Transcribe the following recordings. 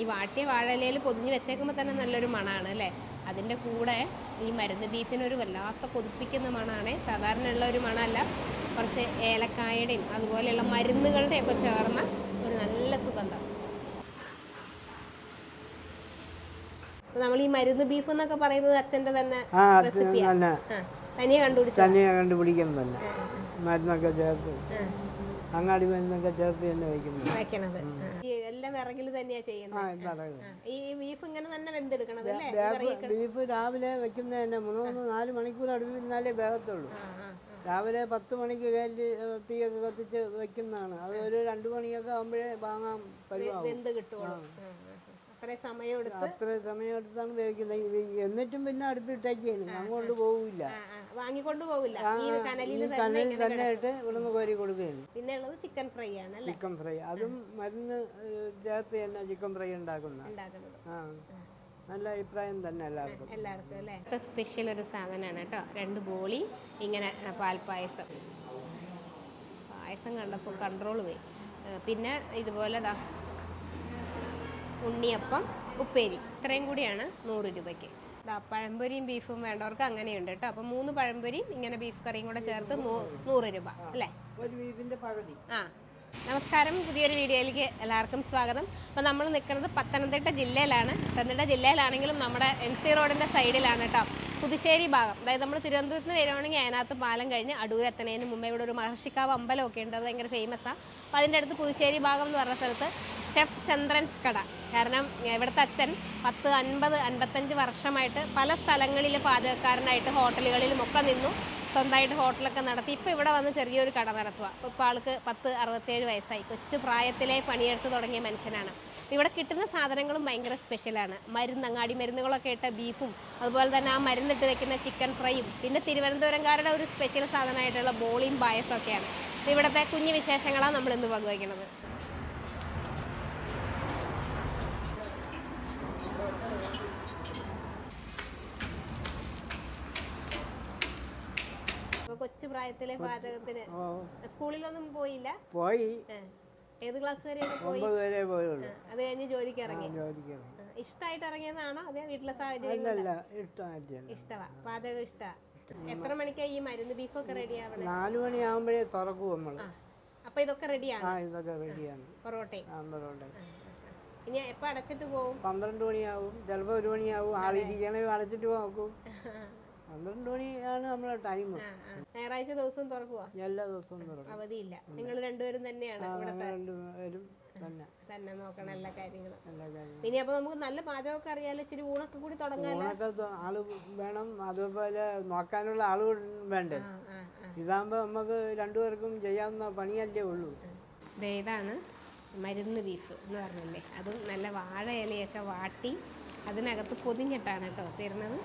ഈ വാട്ടിയ വാഴയിലയിൽ പൊതിഞ്ഞ് വെച്ചേക്കുമ്പോൾ തന്നെ നല്ലൊരു മണമാണ് അല്ലേ? അതിന്റെ കൂടെ ഈ മരുന്ന് ബീഫിനൊരു വല്ലാത്ത കൊതിപ്പിക്കുന്ന മണമാണ് സാധാരണ ഉള്ള ഒരു മണമല്ല കുറച്ച് ഏലക്കായയുടെയും അതുപോലെയുള്ള മരുന്നുകളുടെയൊക്കെ ചേർന്ന ഒരു നല്ല സുഗന്ധം. നമ്മൾ ഈ മരുന്ന് ബീഫ് എന്നൊക്കെ പറയുന്നത് അച്ഛന്റെ തന്നെ റെസിപ്പിയാണ് തനിയെ കണ്ടുപിടിച്ച തന്നെ. കണ്ടുപിടിക്കാൻ തന്നെ മരുന്നൊക്കെ ചേർത്ത്. അങ്ങാടി മരുന്നൊക്കെ ചേർത്ത് തന്നെ വെക്കുന്നത് വെക്കണത് ആ. ഈ എല്ലാം വിറകിൽ തന്നെയാ ആ ഈ ബീഫ് ഇങ്ങനെ തന്നെ വെന്തെടുക്കണത് അല്ലേ? ബീഫ് ബീഫ് രാവിലെ വെക്കുന്നത് തന്നെ മൂന്ന് നാല് മണിക്കൂർ അടുപ്പിൽ നിന്നാലേ വേഗത്തുള്ളൂ ആ, ആ, ആ. രാവിലെ പത്ത് മണിക്ക് കയറ്റി തീയൊക്കെ കത്തിച്ച് വെക്കുന്നതാണ്. അത് ഒരു രണ്ട് മണിയൊക്കെ ആകുമ്പോഴേ വാങ്ങാൻ വെന്ത് ആ. അത്രയും സമയം എടുത്ത്? അത്ര സമയം എടുത്താണ് വേവിക്കുന്നത് എന്നിട്ടും പിന്നെ അടുപ്പിട്ടേക്കാണ് അങ്ങോട്ട് പോകില്ല. വാങ്ങിക്കൊണ്ട് പോകില്ല കനലിൽ തന്നെ ഇട്ട് ഇവിടുന്ന് കോരി കൊടുക്കുകയാണ് പിന്നെ ഉള്ളത് ചിക്കൻ ഫ്രൈ ആണ് ചിക്കൻ ഫ്രൈ. അതും മരുന്ന് ചേർത്ത് തന്നെ ചിക്കൻ ഫ്രൈ ഉണ്ടാക്കുന്ന. ഉണ്ടാക്കുന്നത്. ആ. നല്ല അഭിപ്രായം തന്നെ എല്ലാവർക്കും. എല്ലാവർക്കും അല്ലേ? ഇപ്പം സ്പെഷ്യൽ ഒരു സാധനമാണ് കേട്ടോ. രണ്ട് ബോളി ഇങ്ങനെ പാൽപ്പായസം പായസം. കണ്ടപ്പോൾ കൺട്രോൾ പോയി. പിന്നെ ഇതുപോലെ ദാ ഉണ്ണിയപ്പം ഉപ്പേരി. ഇത്രയും കൂടിയാണ് നൂറ് രൂപയ്ക്ക്. പഴംപൊരിയും ബീഫും വേണ്ടവർക്ക് അങ്ങനെയുണ്ട് കേട്ടോ. അപ്പം മൂന്ന് പഴംപൊരിയും ഇങ്ങനെ ബീഫ് കറിയും കൂടെ ചേർത്ത് നൂറ് രൂപ അല്ലേ? ഒരു ബീഫിന്റെ പകുതി. ആ നമസ്കാരം. പുതിയൊരു വീഡിയോയിലേക്ക് എല്ലാവർക്കും സ്വാഗതം. അപ്പോൾ നമ്മൾ നിൽക്കുന്നത് പത്തനംതിട്ട ജില്ലയിലാണ്. പത്തനംതിട്ട ജില്ലയിലാണെങ്കിലും നമ്മുടെ എം സി റോഡിന്റെ സൈഡിലാണ് കേട്ടോ. പുതുശ്ശേരി ഭാഗം. അതായത് നമ്മൾ തിരുവനന്തപുരത്ത് നിന്ന് വരുവാണെങ്കിൽ അതിനകത്ത് പാലം കഴിഞ്ഞ് അടൂർ എത്തണേന് മുമ്പേ ഇവിടെ ഒരു മഹർഷിക്കാവ് അമ്പലമൊക്കെ ഉണ്ട്. അത് ഭയങ്കര ഫേമസാണ് അപ്പോൾ അതിന്റെ അടുത്ത് പുതുശ്ശേരി ഭാഗം എന്ന് പറഞ്ഞ സ്ഥലത്ത് ഷെഫ് ചന്ദ്രൻസ് കട. കാരണം ഇവിടുത്തെ അച്ഛൻ പത്ത് അൻപത് അൻപത്തഞ്ച് വർഷമായിട്ട് പല സ്ഥലങ്ങളിൽ പാചകക്കാരനായിട്ട് ഹോട്ടലുകളിലും ഒക്കെ നിന്നു. സ്വന്തമായിട്ട് ഹോട്ടലൊക്കെ നടത്തി. ഇപ്പോൾ ഇവിടെ വന്ന് ചെറിയൊരു കട നടത്തുക അപ്പോൾ ഇപ്പോൾ ആൾക്ക് പത്ത് അറുപത്തേഴ് വയസ്സായി. കൊച്ചു പ്രായത്തിലെ പണിയെടുത്ത് തുടങ്ങിയ മനുഷ്യനാണ്. ഇവിടെ കിട്ടുന്ന സാധനങ്ങളും ഭയങ്കര സ്പെഷ്യലാണ് മരുന്ന് അങ്ങാടി മരുന്നുകളൊക്കെ ഇട്ട ബീഫും അതുപോലെ തന്നെ ആ മരുന്നിട്ട് വെക്കുന്ന ചിക്കൻ ഫ്രൈയും പിന്നെ തിരുവനന്തപുരംകാരുടെ ഒരു സ്പെഷ്യൽ സാധനമായിട്ടുള്ള ബോളിയും പായസം ഒക്കെയാണ് അപ്പോൾ ഇവിടുത്തെ കുഞ്ഞു വിശേഷങ്ങളാണ് നമ്മൾ ഇന്ന് പങ്കുവയ്ക്കുന്നത് അപ്പോൾ കൊച്ചു. പ്രായത്തിലെ പാചകത്തിന് സ്കൂളിലൊന്നും പോയില്ല. പോയി. ഏത് ക്ലാസ് വരെ പോയി? വരെ പോയുള്ളൂ. അത് കഴിഞ്ഞ് ജോലിക്ക് ഇറങ്ങി. ഇഷ്ടമായിട്ട് ഇറങ്ങിയതാണോ? അതെ വീട്ടിലെ സാഹചര്യം ഇഷ്ടവാ. ഇഷ്ടമാ പാചകം ഇഷ്ട. എത്ര മണിക്കാ ഈ മരുന്ന് ബീഫൊക്കെ റെഡി ആവണം നാല് മണിയാകുമ്പോഴേ തുറക്കും നമ്മൾ അപ്പൊ ഇതൊക്കെ റെഡിയാണ്. ഇതൊക്കെ റെഡിയാണ്. പൊറോട്ടയും ആ. ഇനി എപ്പോ അടച്ചിട്ട് പോകും പന്ത്രണ്ട് മണിയാവും. ചിലപ്പോ ഒരു മണിയാവും. ആളിരിക്കണേ അടച്ചിട്ട് നോക്കും പന്ത്രണ്ട് മണിയാണ് നമ്മളെ ടൈം. ഞായറാഴ്ച ദിവസവും തുറക്കുവാ? എല്ലാ ദിവസവും തുറക്കും. അവധിയില്ല. നിങ്ങൾ രണ്ടുപേരും തന്നെയാണ് രണ്ടുപേരും തന്നെ. തന്നെ നോക്കണം എല്ലാ കാര്യങ്ങളും. ഇനി അപ്പൊ നമുക്ക് നല്ല പാചകമൊക്കെ അറിയാലോ ഇച്ചിരി ഊണൊക്കെ കൂടി തുടങ്ങാം ആൾ വേണം. അതുപോലെ നോക്കാനുള്ള ആൾ വേണ്ടേ? ഇതാകുമ്പോ. നമുക്ക് രണ്ടുപേർക്കും ചെയ്യാവുന്ന പണിയല്ലേ ഉള്ളൂ. ഇതാണ് മരുന്ന് ബീഫ് എന്ന് പറഞ്ഞില്ലേ? അതും നല്ല വാഴ ഇലയൊക്കെ വാട്ടി അതിനകത്ത് പൊതിഞ്ഞിട്ടാണ് കേട്ടോ തരുന്നത്.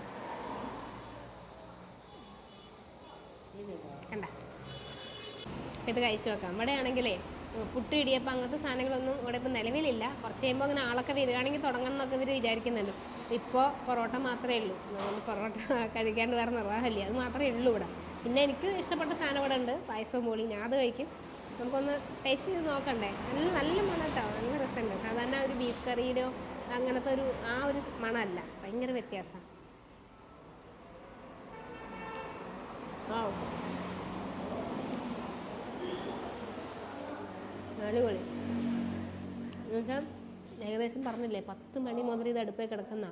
ഇത് കഴിച്ചു നോക്കാം. ഇവിടെ ആണെങ്കിലേ പുട്ട് ഇടിയപ്പം അങ്ങനത്തെ സാധനങ്ങളൊന്നും ഇവിടെ ഇപ്പം നിലവിലില്ല. കുറച്ച് കഴിയുമ്പോൾ അങ്ങനെ ആളൊക്കെ വരികയാണെങ്കിൽ തുടങ്ങണം എന്നൊക്കെ ഇവർ വിചാരിക്കുന്നുണ്ട്. ഇപ്പോൾ പൊറോട്ട മാത്രമേ ഉള്ളൂ. അതുകൊണ്ട് പൊറോട്ട കഴിക്കാണ്ട് വേറെ നിർവാഹമില്ല. അത് മാത്രമേ ഉള്ളൂ ഇവിടെ. പിന്നെ എനിക്ക് ഇഷ്ടപ്പെട്ട സാധനം ഇവിടെ ഉണ്ട്. പായസവും പോളി. ഞാൻ അത് കഴിക്കും. നമുക്കൊന്ന് ടേസ്റ്റ് ചെയ്ത് നോക്കണ്ടേ? നല്ല നല്ല മണട്ടോ നല്ല രസമുണ്ട്. സാധാരണ ഒരു ബീഫ് കറിയുടെയോ അങ്ങനത്തെ ഒരു ആ ഒരു മണമല്ല. ഭയങ്കര വ്യത്യാസമാണ് അടിപൊളി. എന്നുവെച്ചാൽ ഏകദേശം പറഞ്ഞില്ലേ പത്ത് മണി മുതൽ ഇത് അടുപ്പേ കിടക്കുന്ന.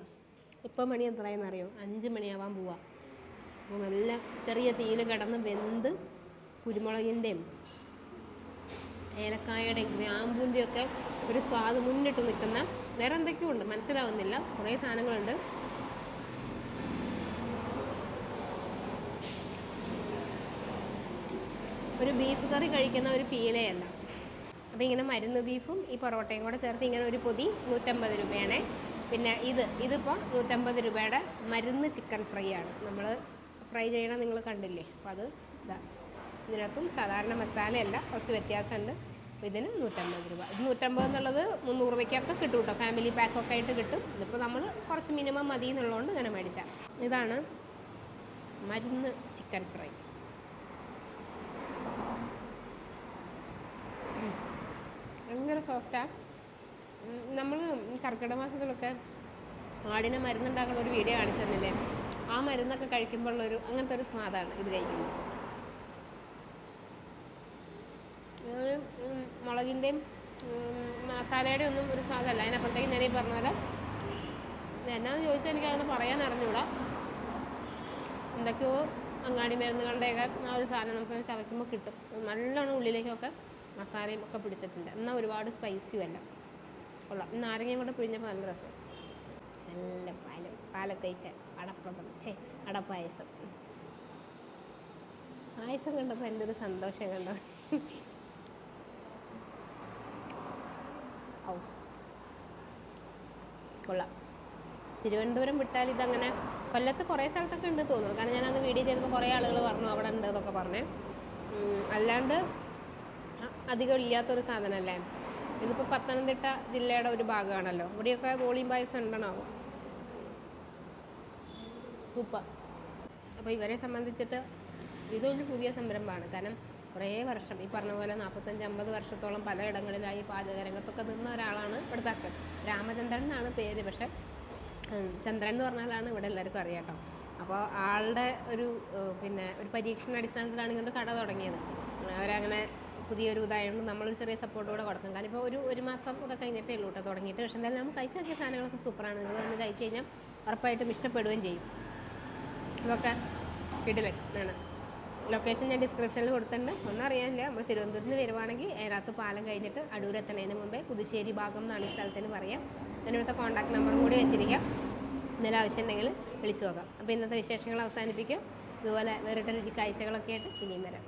ഇപ്പം മണി എത്രയെന്ന് അറിയോ? അഞ്ച് മണിയാവാൻ പോവാ. നല്ല ചെറിയ തീയിൽ കിടന്ന് വെന്ത് കുരുമുളകിന്റെയും ഏലക്കായയുടെയും ഗ്രാമ്പൂന്റെയൊക്കെ ഒരു സ്വാദ് മുന്നിട്ട് നിൽക്കുന്ന വേറെ എന്തൊക്കെയോ ഉണ്ട്. മനസ്സിലാവുന്നില്ല. കുറേ സാധനങ്ങളുണ്ട്. ഒരു ബീഫ് കറി കഴിക്കുന്ന ഒരു ഫീലേയല്ല അപ്പോൾ ഇങ്ങനെ മരുന്ന് ബീഫും ഈ പൊറോട്ടയും കൂടെ ചേർത്ത് ഇങ്ങനെ ഒരു പൊതി നൂറ്റമ്പത് രൂപയാണേ. പിന്നെ ഇത് ഇതിപ്പോൾ നൂറ്റമ്പത് രൂപയുടെ മരുന്ന് ചിക്കൻ ഫ്രൈ ആണ്. നമ്മൾ ഫ്രൈ ചെയ്യണം നിങ്ങൾ കണ്ടില്ലേ? അപ്പോൾ അത് ഇതാ. ഇതിനകത്തും സാധാരണ മസാലയല്ല കുറച്ച് വ്യത്യാസമുണ്ട്. അപ്പോൾ ഇതിന് നൂറ്റമ്പത് രൂപ. ഇത് നൂറ്റമ്പത് എന്നുള്ളത് മുന്നൂറ് രൂപയ്ക്കൊക്കെ കിട്ടും കേട്ടോ. ഫാമിലി പാക്കൊക്കെ ആയിട്ട് കിട്ടും. ഇതിപ്പോൾ നമ്മൾ കുറച്ച് മിനിമം മതി എന്നുള്ളതുകൊണ്ട് ഇങ്ങനെ മേടിച്ചാൽ ഇതാണ് മരുന്ന് ചിക്കൻ ഫ്രൈ. ഭയങ്കര സോഫ്റ്റാണ് നമ്മൾ കർക്കിടക മാസത്തിലൊക്കെ ആടിനെ മരുന്നുണ്ടാക്കുന്ന ഒരു വീഡിയോ കാണിച്ചു തന്നില്ലേ? ആ മരുന്നൊക്കെ കഴിക്കുമ്പോഴുള്ളൊരു അങ്ങനത്തെ ഒരു സ്വാദാണ് ഇത് കഴിക്കുന്നത്. മുളകിന്റെയും ഉം മസാലയുടെയും ഒന്നും ഒരു സ്വാദമല്ല അതിനപ്പുറത്തേക്ക് ഞാൻ ഈ പറഞ്ഞ പോലെ എന്നാന്ന് ചോദിച്ചാൽ എനിക്ക് അങ്ങനെ പറയാൻ അറിഞ്ഞൂടാ. എന്തൊക്കെയോ അങ്ങാടി മരുന്നുകളുടെയൊക്കെ ആ ഒരു സാധനം നമുക്ക് ചവയ്ക്കുമ്പോൾ കിട്ടും. നല്ലോണം ഉള്ളിലേക്കൊക്കെ മസാലയും ഒക്കെ പിടിച്ചിട്ടുണ്ട്. എന്നാൽ ഒരുപാട് സ്പൈസിയും അല്ല കൊള്ളാം. നാരങ്ങയും കൂടെ പിഴിഞ്ഞപ്പോൾ നല്ല രസം. നല്ല പാലും. പാലൊക്കെ കഴിച്ച അടപ്രഥം ഛേ അടപ്പായസം. പായസം കണ്ടപ്പോൾ എന്റെ ഒരു സന്തോഷം കണ്ടോ. ഔ. കൊള്ളാം. തിരുവനന്തപുരം വിട്ടാൽ ഇതങ്ങനെ കൊല്ലത്ത് കുറേ സ്ഥലത്തൊക്കെ ഉണ്ട് തോന്നുന്നു. കാരണം അന്ന് വീഡിയോ ചെയ്തപ്പോൾ കുറേ ആളുകൾ പറഞ്ഞു അവിടെ ഉണ്ട് എന്നൊക്കെ പറഞ്ഞേ. അല്ലാണ്ട് അധികം ഇല്ലാത്തൊരു സാധനമല്ലേ? ഇതിപ്പോൾ പത്തനംതിട്ട ജില്ലയുടെ ഒരു ഭാഗമാണല്ലോ. ഇവിടെയൊക്കെ ഗോളിയും പായസം ഉണ്ടണാവും സൂപ്പർ. അപ്പോൾ ഇവരെ സംബന്ധിച്ചിട്ട് ഇതൊരു പുതിയ സംരംഭമാണ്. കാരണം കുറേ വർഷം ഈ പറഞ്ഞ പോലെ നാൽപ്പത്തഞ്ച് അമ്പത് വർഷത്തോളം പലയിടങ്ങളിലായി പാചകരംഗത്തൊക്കെ നിന്ന ഒരാളാണ് ഇവിടുത്തെ അച്ഛൻ. രാമചന്ദ്രൻ എന്നാണ് പേര്. പക്ഷെ ചന്ദ്രൻ എന്ന് പറഞ്ഞാലാണ് ഇവിടെ എല്ലാവർക്കും അറിയാട്ടോ അപ്പോൾ ആളുടെ ഒരു പിന്നെ ഒരു പരീക്ഷണ അടിസ്ഥാനത്തിലാണ് ഇങ്ങോട്ട് കട തുടങ്ങിയത്. അവരങ്ങനെ പുതിയൊരു ഇതായതുകൊണ്ട് നമ്മളൊരു ചെറിയ സപ്പോർട്ടോടെ കൂടെ കൊടുക്കും കാരണം ഇപ്പോൾ ഒരു ഒരു മാസം ഒക്കെ കഴിഞ്ഞിട്ടേ ഉള്ളൂ കേട്ടോ തുടങ്ങിയിട്ട്. പക്ഷേ എന്തായാലും നമ്മൾ കഴിച്ച് നോക്കിയ സാധനങ്ങളൊക്കെ സൂപ്പറാണ് നിങ്ങൾ വന്ന് കഴിച്ച് കഴിഞ്ഞാൽ ഉറപ്പായിട്ടും ഇഷ്ടപ്പെടുകയും ചെയ്യും. ഇതൊക്കെ കിടിലൻ ആണ്. ലൊക്കേഷൻ ഞാൻ ഡിസ്ക്രിപ്ഷനിൽ കൊടുത്തിട്ടുണ്ട്. ഒന്നും അറിയാനില്ല. നമ്മൾ തിരുവനന്തപുരത്ത് നിന്ന് വരുവാണെങ്കിൽ അതിനകത്ത് പാലം കഴിഞ്ഞിട്ട് അടൂർ എത്തണതിന് മുമ്പേ പുതുശ്ശേരി ഭാഗം എന്നാണ് ഈ സ്ഥലത്തിന് പറയാം. ഞാൻ ഇവിടുത്തെ കോൺടാക്ട് നമ്പറും കൂടി വെച്ചിരിക്കാം. എന്തെങ്കിലും ആവശ്യം ഉണ്ടെങ്കിൽ വിളിച്ചു നോക്കാം. അപ്പോൾ ഇന്നത്തെ വിശേഷങ്ങൾ അവസാനിപ്പിക്കും. ഇതുപോലെ വേറിട്ട രുചി കാഴ്ചകളൊക്കെ ആയിട്ട് ഇനിയും വരാം.